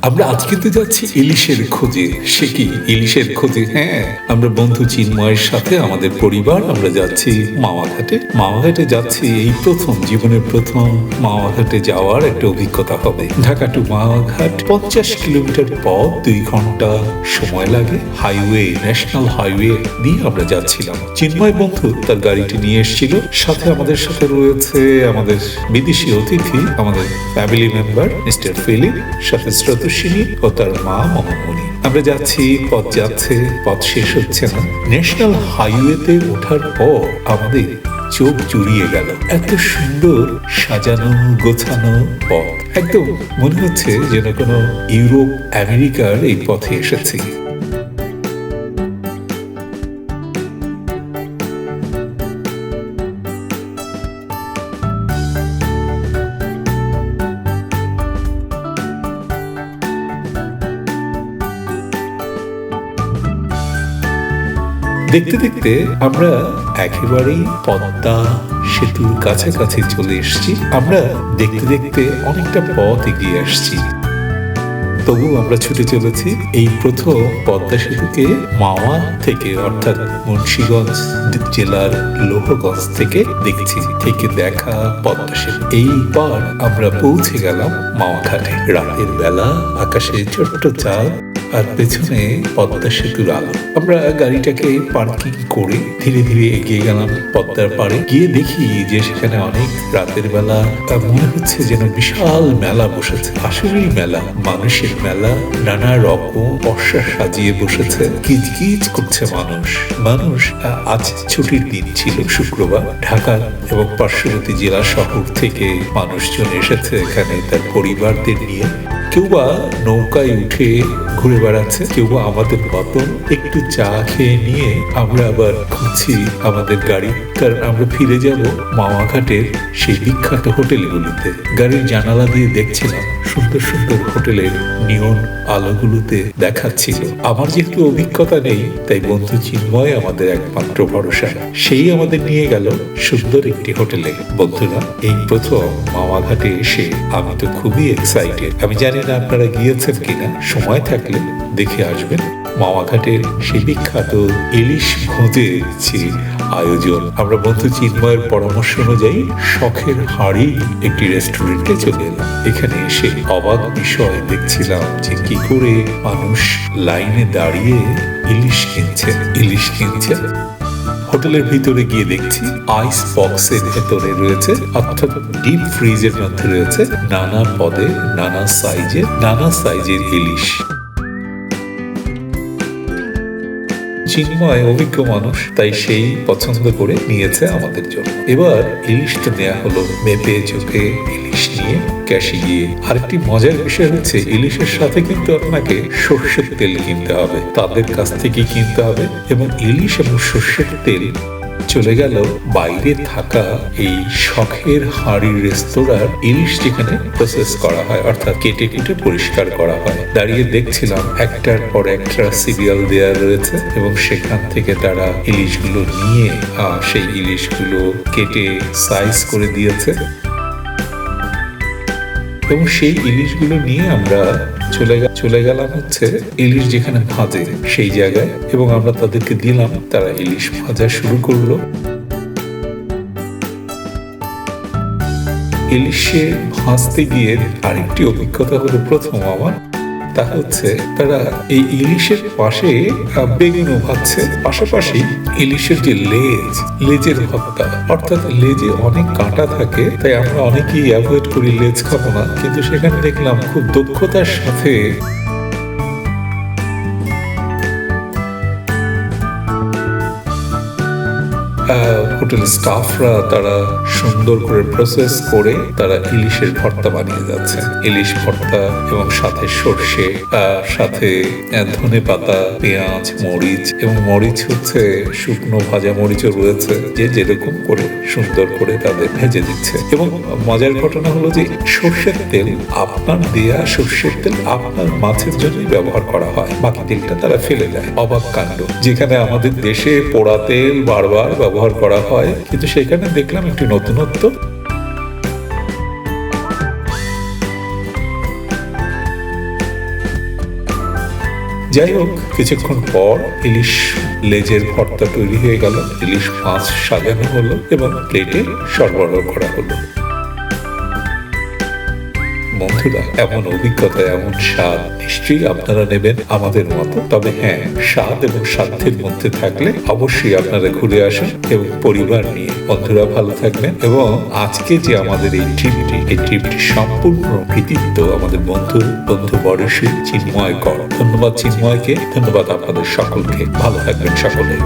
আমরা আজ কিন্তু যাচ্ছি ইলিশের খোঁজে। সে কি ইলিশের খোঁজে? হ্যাঁ আমরা বন্ধু চিন্ময়ের সাথে, আমাদের পরিবার, আমরা যাচ্ছি মামাঘাটে। মামাঘাটে যাচ্ছি, এই প্রথম, জীবনের প্রথম মামাঘাটে যাওয়ার একটা অভিজ্ঞতা হবে। ঢাকা টু মামাঘাট, পঞ্চাশ কিলোমিটার পথ, দুই ঘণ্টা সময় লাগে। হাইওয়ে, ন্যাশনাল হাইওয়ে দিয়ে আমরা যাচ্ছিলাম। চিন্ময় বন্ধু তার গাড়িটি নিয়ে এসেছিল। সাথে আমাদের সাথে রয়েছে আমাদের বিদেশি অতিথি, আমাদের ফ্যামিলি মেম্বার মিস্টার ফিলিপ সাথে স্রোতস্বিনী ও তার মা মহামণি আমরা যাচ্ছি, পথ যাচ্ছে, পথ শেষ হচ্ছে না। ন্যাশনাল হাইওয়েতে ওঠার পর আমাদের চোখ জুড়িয়ে গেল। এত সুন্দর সাজানো, গোছানো পথ। একদম মনে হচ্ছে যেন কোনো ইউরোপ, আমেরিকার এই পথে এসেছি। দেখতে দেখতে আমরা একেবারেই পদ্মা সেতুর কাছাকাছি চলে এসেছি। আমরা দেখতে দেখতে অনেকটা পথ এগিয়ে আসছি। তবু আমরা ছুটে চলেছি এই প্রথম পদ্মা সেতুকে মাওয়া থেকে, অর্থাৎ মুন্সীগঞ্জ জেলার লোহগঞ্জ থেকে দেখছি। থেকে দেখা পদ্মা সেতু। এইবার আমরা পৌঁছে গেলাম মাওয়া রাতের বেলা আকাশে ছোট্ট চাঁদ। আর পেছনে পদ্মা সেতুর আলো। আমরা গাড়িটাকে পার্কিং করে ধীরে ধীরে এগিয়ে গেলাম পদ্মার পাড়ে। গিয়ে দেখি যে সেখানে অনেক রাতের বেলা মনে হচ্ছে যেন বিশাল মেলা বসেছে। আসলেই মেলা। মানুষের মেলা, নানা রকম বর্ষা সাজিয়ে বসেছে। কিচকিচ করছে মানুষ। মানুষ আজ ছুটির দিন ছিল, শুক্রবার। ঢাকা এবং পার্শ্ববর্তী জেলা শহর থেকে মানুষজন এসেছে এখানে তার পরিবারদের নিয়ে। কেউ বা নৌকায় উঠে ঘুরে বেড়াচ্ছে, কেউ বা আমাদের মতন একটু চা খেয়ে নিয়ে আমরা আবার খুঁজছি আমাদের গাড়ি। কারণ আমরা ফিরে যাব মামাঘাটের সেই বিখ্যাত হোটেলগুলিতে। গাড়ির জানালা দিয়ে দেখছিলাম। সুন্দর সুন্দর হোটেলের নিয়ন আলোগুলোতে দেখাচ্ছিল। আমার যেহেতু অভিজ্ঞতা নেই, তাই বন্ধু চিন্ময় আমাদের একমাত্র ভরসা। সেই আমাদের নিয়ে গেল সুন্দর একটি হোটেলে। বন্ধুরা, এই প্রথম মামাঘাটে এসে আমি তো খুবই এক্সাইটেড আমি জানি না আপনারা গিয়েছেন কিনা। সময় থাকলে দেখে আসবেন। মামাঘাটের সেই বিখ্যাত ইলিশ ভোঁজে আয়োজন। আমরা বন্ধু চিন্ময়ের পরামর্শ অনুযায়ী শখের হাড়ি একটি রেস্টুরেন্টে চলে এখানে এসে অবাক বিষয় দেখছিলাম যে কি করে মানুষ লাইনে দাঁড়িয়ে ইলিশ কিনছে ইলিশ কিনছে হোটেলের ভিতরে গিয়ে দেখছি আইস বক্সের ভেতরে রয়েছে, অর্থাৎ ডিপ ফ্রিজের মধ্যে রয়েছে নানা পদে নানা সাইজের নানা সাইজের ইলিশ। চিন্ময় অভিজ্ঞ মানুষ, তাই সেই পছন্দ করে নিয়েছে আমাদের জন্য। এবার ইলিশটা নেওয়া হলো মেপে চোখে ইলিশ নিয়ে ক্যাশে গিয়ে। আরেকটি মজার বিষয় হচ্ছে, ইলিশের সাথে কিন্তু আপনাকে সর্ষের তেল কিনতে হবে। তাদের কাছ থেকে কিনতে হবে এবং ইলিশ এবং সর্ষের তেল চলে গেল বাইরে থাকা এই শখের হাড়ির রেস্তোরাঁর ইলিশ যেখানে প্রসেস করা হয়, অর্থাৎ কেটে কেটে পরিষ্কার করা হয়। দাঁড়িয়ে দেখছিলাম একটার পর একটা সিরিয়াল দেয়া রয়েছে এবং সেখান থেকে তারা ইলিশগুলো নিয়ে সেই ইলিশগুলো কেটে সাইজ করে দিয়েছে। এবং সেই ইলিশগুলো নিয়ে আমরা চলে চলে গেলাম হচ্ছে ইলিশ যেখানে ভাজে সেই জায়গায় এবং আমরা তাদেরকে দিলাম, তারা ইলিশ ভাজা শুরু করল। ইলিশে ভাজতে গিয়ে আরেকটি অভিজ্ঞতা হলো প্রথম আমার। তা হচ্ছে তারা এই ইলিশের পাশে আহ, বেগুনও ভাজছে। পাশাপাশি ইলিশের যে লেজ লেজের ভর্তা অর্থাৎ লেজে অনেক কাঁটা থাকে তাই আমরা অনেকেই অ্যাভয়েড করি লেজ খাব না। কিন্তু সেখানে দেখলাম খুব দক্ষতার সাথে হোটেল স্টাফরা তারা সুন্দর করে প্রসেস করে তারা ইলিশের ভর্তা বানিয়ে যাচ্ছে। ইলিশ ভর্তা এবং সাথে সর্ষে সাথে ধনে পাতা, পেঁয়াজ, মরিচ এবং মরিচ হচ্ছে শুকনো ভাজা মরিচও রয়েছে যে যেরকম করে সুন্দর করে তাদের ভেজে দিচ্ছে এবং মজার ঘটনা হলো যে সর্ষের তেল আপনার দেয়া সর্ষের তেল আপনার মাছের জন্যই ব্যবহার করা হয়, বাকি তেলটা তারা ফেলে দেয়। অবাক কাণ্ড। যেখানে আমাদের দেশে পোড়া তেল বারবার ব্যবহার করা হয়। হয়, কিন্তু সেখানে দেখলাম একটি নতুনত্ব। যাই হোক, কিছুক্ষণ পর ইলিশ লেজের ভর্তা তৈরি হয়ে গেল। ইলিশ মাছ সাজানো হলো এবং প্লেটে সরবরাহ করা হলো। বন্ধুরা এমন অভিজ্ঞতা, এমন স্বাদ নিশ্চয়ই আপনারা নেবেন আমাদের মতো। তবে হ্যাঁ স্বাদ এবং সাধ্যের মধ্যে থাকলে অবশ্যই আপনারা ঘুরে আসুন এবং পরিবার নিয়ে। বন্ধুরা ভালো থাকবেন এবং আজকে যে আমাদের এই ট্রিপটি এই ট্রিপটি সম্পূর্ণ কৃতিত্ব আমাদের বন্ধু বন্ধু বয়সী চিন্ময় কর। ধন্যবাদ চিন্ময়কে, ধন্যবাদ আপনাদের সকলকে। ভালো থাকবেন সকলে।